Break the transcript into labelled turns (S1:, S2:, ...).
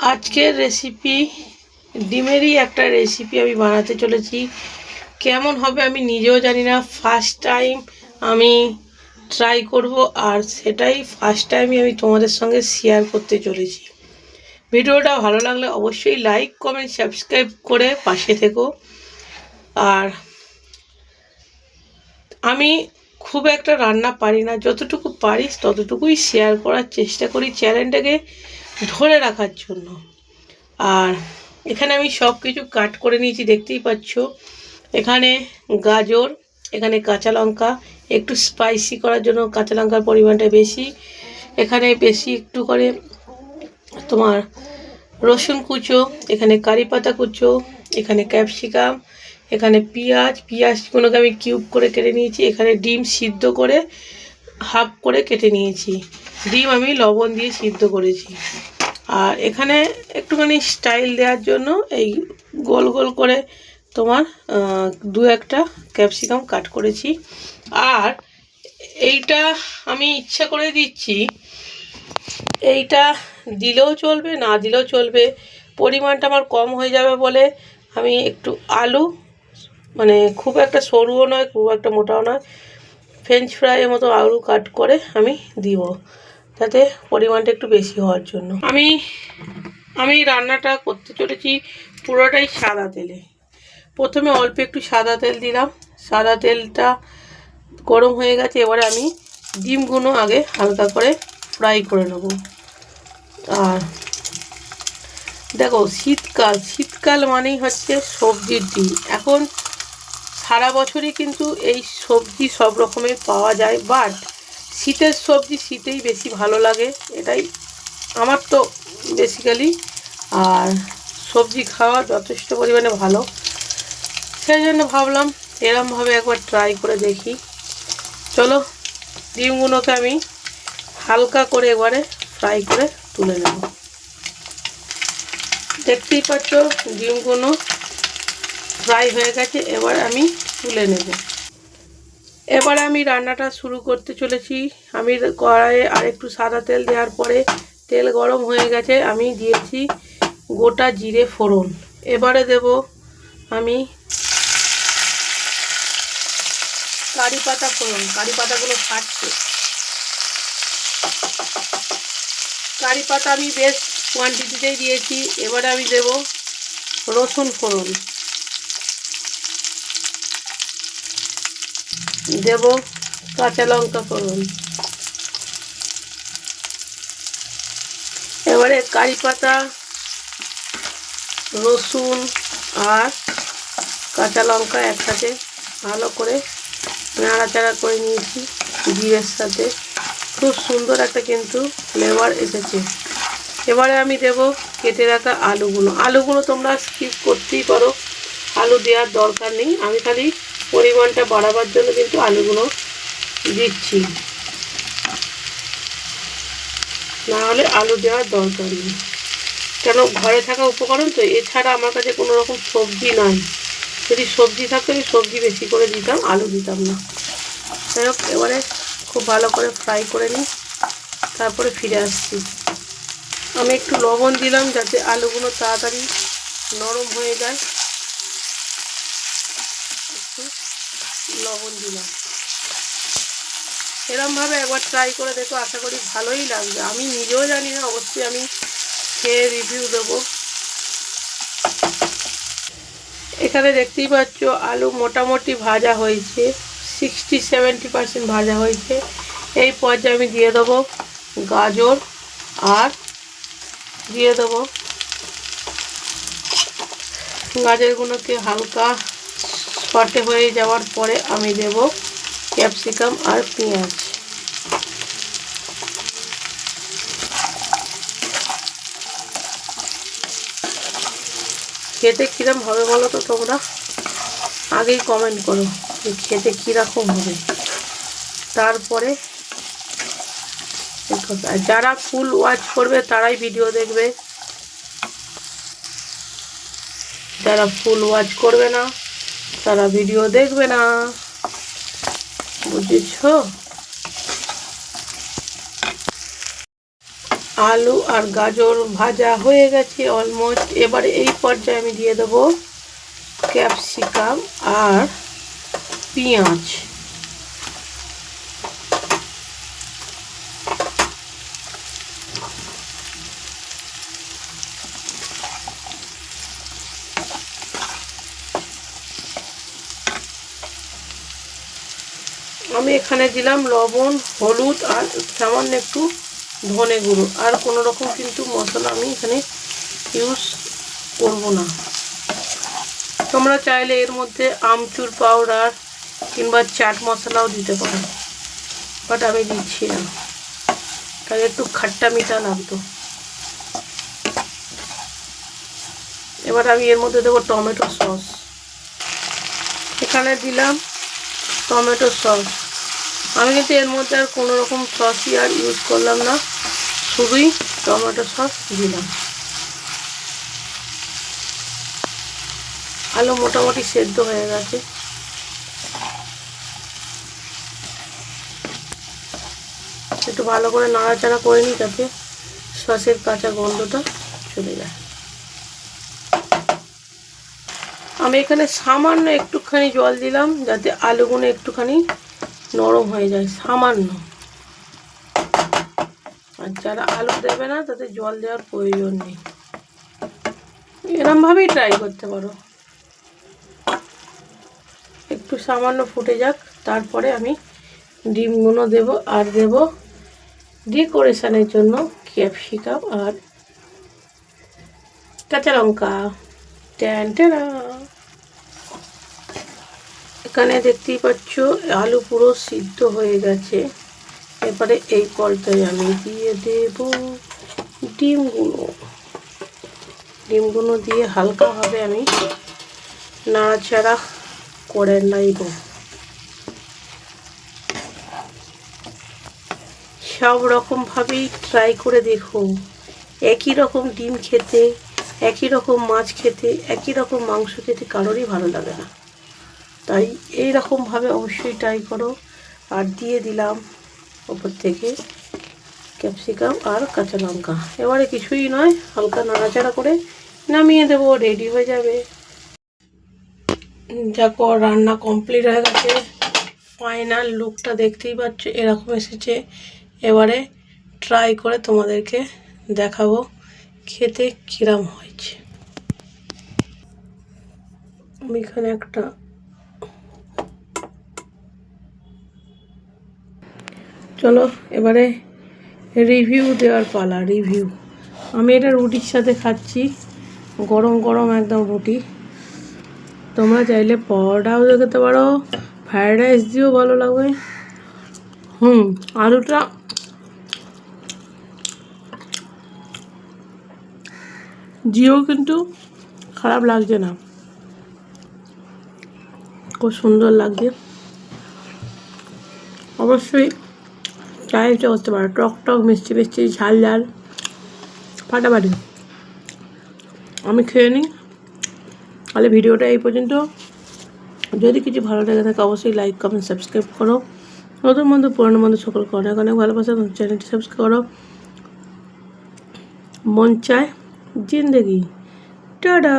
S1: আজকের রেসিপি ডিমেরই একটা রেসিপি আমি বানাতে চলেছি। কেমন হবে আমি নিজেও জানি না ফার্স্ট টাইম আমি ট্রাই করব আর সেটাই ফার্স্ট টাইমই আমি তোমাদের সঙ্গে শেয়ার করতে চলেছি। ভিডিওটা ভালো লাগলে অবশ্যই লাইক কমেন্ট সাবস্ক্রাইব করে পাশে থেকো। আর আমি খুব একটা রান্না পারি না, যতটুকু পারিস ততটুকুই শেয়ার করার চেষ্টা করি। চ্যানেলটাকে ধরে রাখার জন্য। আর এখানে আমি সব কিছু কাট করে নিয়েছি, দেখতেই পাচ্ছ। এখানে গাজর, এখানে কাঁচা লঙ্কা, একটু স্পাইসি করার জন্য কাঁচা লঙ্কার পরিমাণটা বেশি। এখানে বেশি একটু করে তোমার রসুন কুচো, এখানে কারি পাতা কুচো, এখানে ক্যাপসিকাম, এখানে পেঁয়াজ। পেঁয়াজগুলোকে আমি কিউব করে কেটে নিয়েছি। এখানে ডিম সিদ্ধ করে হাফ করে কেটে নিয়েছি। ডিম আমি লবণ দিয়ে সিদ্ধ করেছি। আর এখানে একটুখানি স্টাইল দেওয়ার জন্য এই গোল গোল করে তোমার দু একটা ক্যাপসিকাম কাট করেছি। আর এইটা আমি ইচ্ছা করে দিচ্ছি, এইটা দিলেও চলবে, না দিলেও চলবে। পরিমাণটা আমার কম হয়ে যাবে বলে আমি একটু আলু মানে খুব একটা সরুও নয়, খুব একটা মোটাও নয় ফ্রেঞ্চ ফ্রাইয়ের মতো আলু কাট করে আমি দিব। যাতে পরিমাণটা একটু বেশি হওয়ার জন্য। আমি আমি রান্নাটা করতে চলেছি পুরোটাই সাদা তেলে। প্রথমে অল্প একটু সাদা তেল দিলাম। সাদা তেলটা গরম হয়ে গেছে, এবারে আমি ডিমগুলো আগে হালকা করে ফ্রাই করে নেব। আর দেখো, শীতকাল শীতকাল মানেই হচ্ছে সবজির ডিম এখন সারা বছরই কিন্তু এই সবজি সব রকমের পাওয়া যায় বাট শীতের সবজি শীতেই বেশি ভালো লাগে, এটাই আমার তো বেসিক্যালি আর সবজি খাওয়া যথেষ্ট পরিমাণে ভালো। সেই জন্য ভাবলাম এরমভাবে একবার ট্রাই করে দেখি। চলো, ডিমগুলোকে আমি হালকা করে এবারে ফ্রাই করে তুলে নেব। দেখতেই পাচ্ছ ডিমগুলো ফ্রাই হয়ে গেছে, এবার আমি তুলে নেব। এবার আমি রান্নাটা শুরু করতে চলেছি। আমি কড়াইয়ে আর একটু সাদা তেল দেওয়ার পরে তেল গরম হয়ে গেছে, আমি দিয়েছি গোটা জিরে ফোড়ন। এবারে দেব আমি কারি পাতা ফোড়ন, কারি পাতাগুলো ফাটছে। কারি পাতা আমি বেশ কোয়ান্টিটিতেই দিয়েছি। এবারে আমি দেব রসুন ফোড়ন। দেব কাঁচা লঙ্কা ফোড়ন। এবারে কারি পাতা, রসুন আর কাঁচা লঙ্কা একসাথে ভালো করে নাড়াচাড়া করে নিয়েছি। জিরের সাথে খুব সুন্দর একটা কিন্তু ফ্লেভার এসেছে। এবারে আমি দেব কেটে রাখা আলুগুলো। আলুগুলো তোমরা স্কিপ করতেই পারো। আলু দেওয়ার দরকার নেই। আমি খালি পরিমাণটা বাড়াবার জন্য কিন্তু আলুগুলো দিচ্ছি। না হলে আলু দেওয়ার দরকার নেই। কেন ঘরে থাকা উপকরণ তো, এছাড়া আমার কাছে কোনো রকম সবজি নাই। যদি সবজি থাকতো আমি সবজি বেশি করে দিতাম, আলু দিতাম না। যাই হোক, এবারে খুব ভালো করে ফ্রাই করে নিই, তারপরে ফিরে আসছি। আমি একটু লবণ দিলাম যাতে আলুগুলো তাড়াতাড়ি নরম হয়ে যায়। লবণ দিলাম। এরমভাবে একবার ট্রাই করে দেখো, আশা করি ভালোই লাগবে। আমি নিজেও জানি না, অবশ্যই আমি খেয়ে রিভিউ দেবো। এখানে দেখতেই পাচ্ছ, আলু মোটামুটি ভাজা হয়েছে। সিক্সটি সেভেন্টি পার্সেন্ট ভাজা হয়েছে। এই পর্যায়ে আমি দিয়ে দেবো গাজর আর দিয়ে দেবো গাজরগুলোকে হালকা শর্টে হয়ে যাওয়ার পরে আমি দেব ক্যাপসিকাম আর পেঁয়াজ। খেতে কিরম হবে বলো তো তোমরা? আগেই কমেন্ট করো যে খেতে কীরকম হবে। তারপরে যারা ফুল ওয়াচ করবে তারাই ভিডিও দেখবে। যারা ফুল ওয়াচ করবে না তারা ভিডিও দেখবে না। বুঝেছ? আলু আর গাজর ভাজা হয়ে গেছে অলমোস্ট এবার এই পর্যায়ে আমি দিয়ে দেবো ক্যাপসিকাম আর পেঁয়াজ। আমি এখানে দিলাম লবণ, হলুদ আর সামান্য একটু ধনে গুঁড়ো। আর কোনো রকম কিন্তু মশলা আমি এখানে ইউজ করব না। তোমরা চাইলে এর মধ্যে আমচুর পাউডার কিংবা চাট মশলাও দিতে পারো। বাট আমি দিচ্ছি না। তাহলে একটু খাট্টা মিঠা লাগতো। এবার আমি এর মধ্যে দেবো টমেটো সস। এখানে দিলাম টমেটো সস। আমি কিন্তু এর মধ্যে আর কোনো রকম সসই আর ইউজ করলাম না। শুধুই টমেটো সস দিলাম। আলু মোটামুটি সেদ্ধ হয়ে গেছে। একটু ভালো করে নাড়াচাড়া করে নিই যাতে সসের কাঁচা গন্ধটা চলে যায়। আমি এখানে সামান্য একটুখানি জল দিলাম যাতে আলুগুলো একটুখানি নরম হয়ে যায়, সামান্য। আর যারা আলু দেবে না, তাদের জল দেওয়ার প্রয়োজন নেই। এরমভাবেই ট্রাই করতে পারো। একটু সামান্য ফুটে যাক, তারপরে আমি ডিমগুলো দেব আর দেব ডেকোরেশনের জন্য ক্যাপসিকাম আর কাঁচা লঙ্কা। ট্যান। এখানে দেখতেই পাচ্ছ, আলু পুরো সিদ্ধ হয়ে গেছে। এবারে এই পর্যায়ে আমি দিয়ে দেব ডিমগুলো ডিমগুলো দিয়ে হালকাভাবে আমি নাড়াচাড়া করে নাইব সব রকমভাবেই ট্রাই করে দেখো। একই রকম ডিম খেতে, একই রকম মাছ খেতে, একই রকম মাংস খেতে কারোরই ভালো লাগে না। তাই এই রকমভাবে অবশ্যই ট্রাই করো। আর দিয়ে দিলাম ওপর থেকে ক্যাপসিকাম আর কাঁচা লঙ্কা। এবারে কিছুই নয়, হালকা নাড়াচাড়া করে নামিয়ে দেবো রেডি হয়ে যাবে। দেখো, রান্না কমপ্লিট হয়ে গেছে। ফাইনাল লুকটা দেখতেই পাচ্ছ, এরকম এসেছে। এবারে ট্রাই করে তোমাদেরকে দেখাবো, খেতে কিরাম হয়েছে। আমি এখানে একটা চলো, এবারে রিভিউ দেওয়ার পালা রিভিউ আমি এটা রুটির সাথে খাচ্ছি, গরম গরম একদম রুটি। তোমরা চাইলে পরোটাও খেতে পারো ফ্রায়েড রাইস দিয়েও ভালো লাগবে। হুম, আলুটা দিয়েও কিন্তু খারাপ লাগছে না। খুব সুন্দর লাগছে। অবশ্যই চাইটা করতে পারো। টক টক, মিষ্টি মিষ্টি, ঝাল ঝাল। ফাটাফাটি। আমি খেয়ে নিই। তাহলে ভিডিওটা এই পর্যন্ত। যদি কিছু ভালো লেগে থাকে, অবশ্যই লাইক কমেন্ট সাবস্ক্রাইব করো। নতুন বন্ধু, পুরনো বন্ধু, সকলকে অনেক অনেক ভালোবাসা। চ্যানেলটি সাবস্ক্রাইব করো। মন চায় জিন্দগি। টাটা!